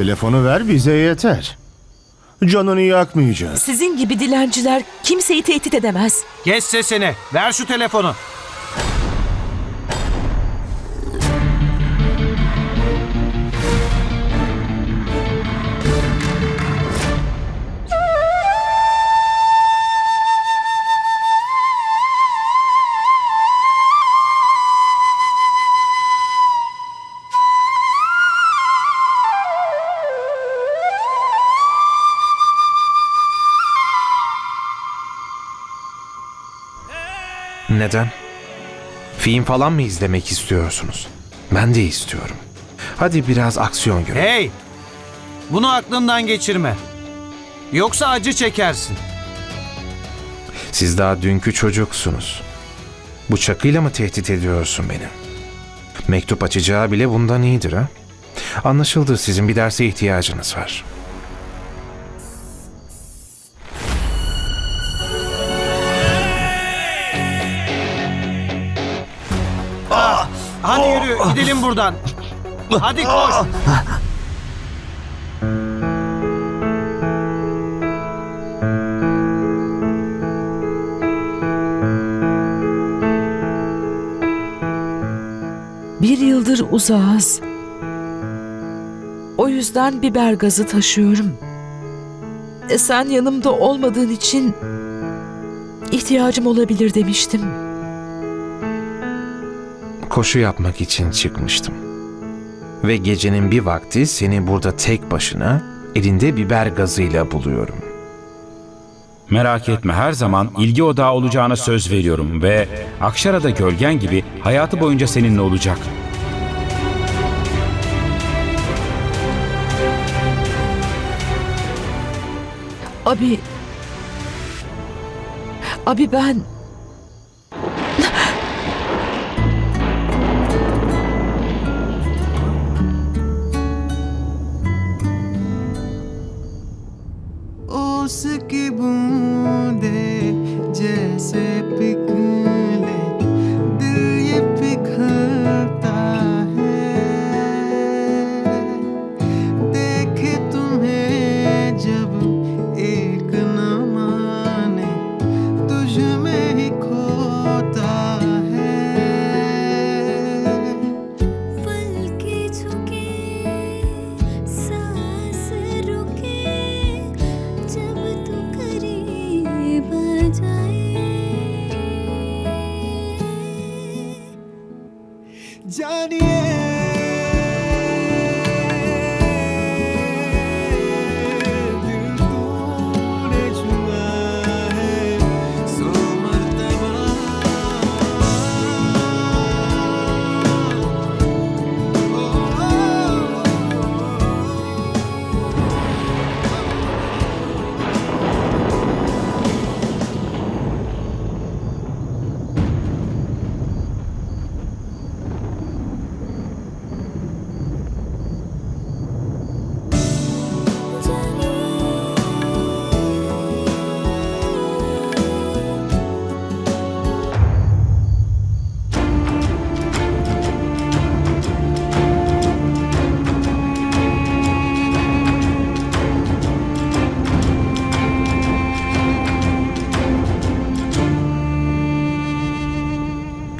Telefonu ver bize yeter. Canını yakmayacağız. Sizin gibi dilenciler kimseyi tehdit edemez. Kes sesini. Ver şu telefonu. Neden? Film falan mı izlemek istiyorsunuz? Ben de istiyorum. Hadi biraz aksiyon görelim. Hey! Bunu aklından geçirme. Yoksa acı çekersin. Siz daha dünkü çocuksunuz. Bu çakıyla mı tehdit ediyorsun beni? Mektup açacağı bile bundan iyidir ha? Anlaşıldı sizin bir derse ihtiyacınız var. Hadi yürü gidelim buradan. Hadi koş. Bir yıldır uzağız. O yüzden biber gazı taşıyorum. E sen yanımda olmadığın için ihtiyacım olabilir demiştim. Koşu yapmak için çıkmıştım. Ve gecenin bir vakti seni burada tek başına elinde biber gazıyla buluyorum. Merak etme her zaman ilgi odağı olacağına söz veriyorum ve Akşara'da gölgen gibi hayatı boyunca seninle olacak. Abi... Abi ben...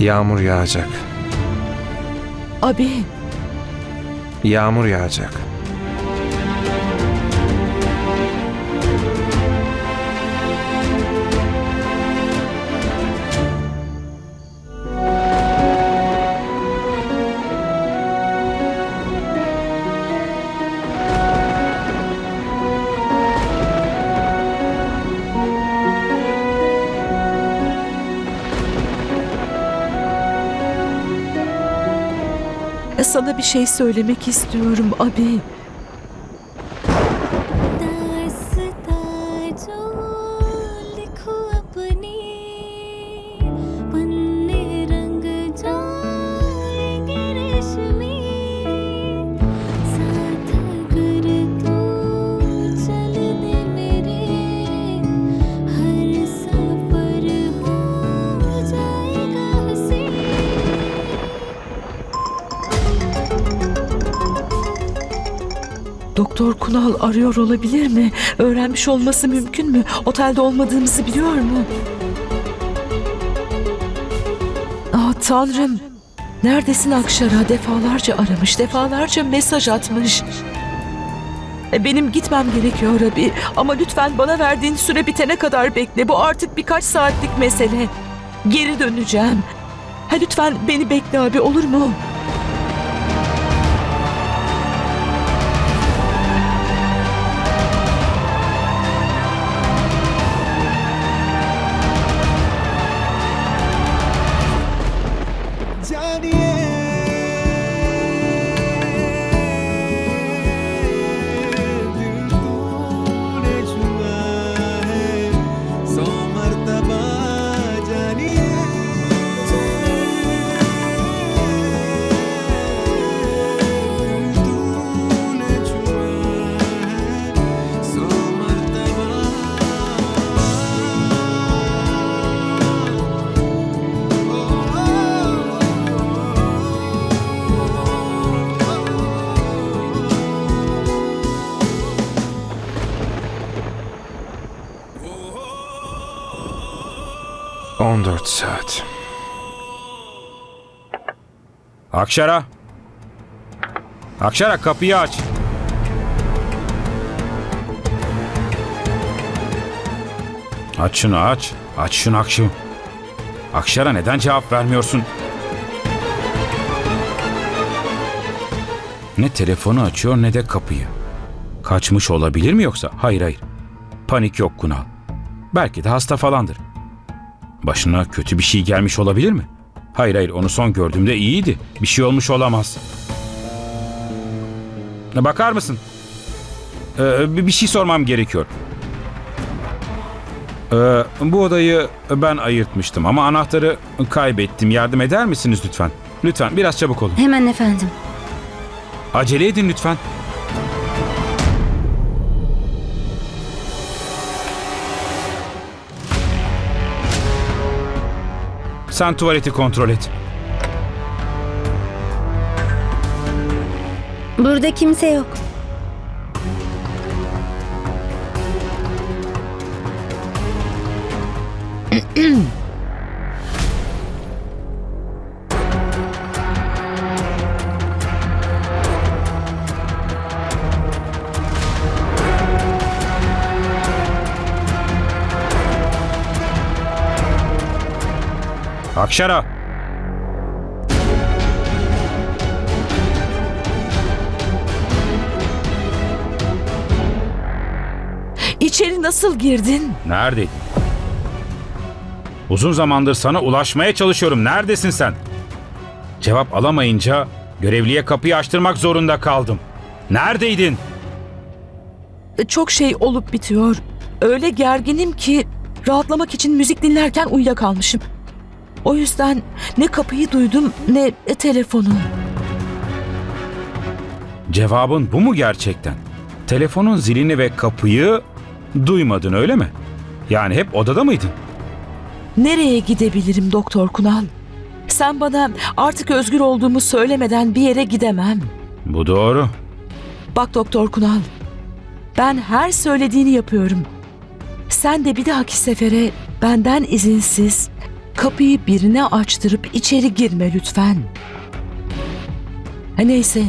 Yağmur yağacak. Abi... Yağmur yağacak. Sana bir şey söylemek istiyorum abi. Doktor Kunal arıyor olabilir mi? Öğrenmiş olması mümkün mü? Otelde olmadığımızı biliyor mu? Ah tanrım. Neredesin Akşara? Defalarca aramış, defalarca mesaj atmış. E, Benim gitmem gerekiyor abi. Ama lütfen bana verdiğin süre bitene kadar bekle. Bu artık birkaç saatlik mesele. Geri döneceğim. Ha lütfen beni bekle abi olur mu? 14 saat. Akşara. Akşara kapıyı aç. Aç şunu aç. Aç şunu Akşı. Akşara neden cevap vermiyorsun? Ne telefonu açıyor ne de kapıyı. Kaçmış olabilir mi yoksa? Hayır hayır. Panik yok Kunal. Belki de hasta falandır. Başına kötü bir şey gelmiş olabilir mi? Hayır hayır onu son gördüğümde iyiydi. Bir şey olmuş olamaz. Bakar mısın? Ee, bir bir şey sormam gerekiyor. Ee, bu odayı ben ayırtmıştım ama anahtarı kaybettim. Yardım eder misiniz lütfen? Lütfen biraz çabuk olun. Hemen efendim. Acele edin lütfen. Sen tuvaleti kontrol et. Burada kimse yok. Akşara. İçeri nasıl girdin? Neredeydin? Uzun zamandır sana ulaşmaya çalışıyorum. Neredesin sen? Cevap alamayınca görevliye kapıyı açtırmak zorunda kaldım. Neredeydin? Çok şey olup bitiyor. Öyle gerginim ki rahatlamak için müzik dinlerken uyuyakalmışım. O yüzden ne kapıyı duydum ne telefonu. Cevabın bu mu gerçekten? Telefonun zilini ve kapıyı duymadın öyle mi? Yani hep odada mıydın? Nereye gidebilirim Doktor Kunal? Sen bana artık özgür olduğumu söylemeden bir yere gidemem. Bu doğru. Bak Doktor Kunal, ben her söylediğini yapıyorum. Sen de bir dahaki sefere benden izinsiz kapıyı birine açtırıp içeri girme lütfen. Neyse,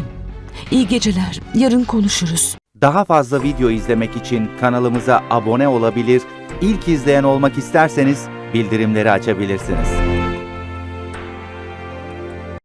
iyi geceler. Yarın konuşuruz. Daha fazla video izlemek için kanalımıza abone olabilir, ilk izleyen olmak isterseniz bildirimleri açabilirsiniz.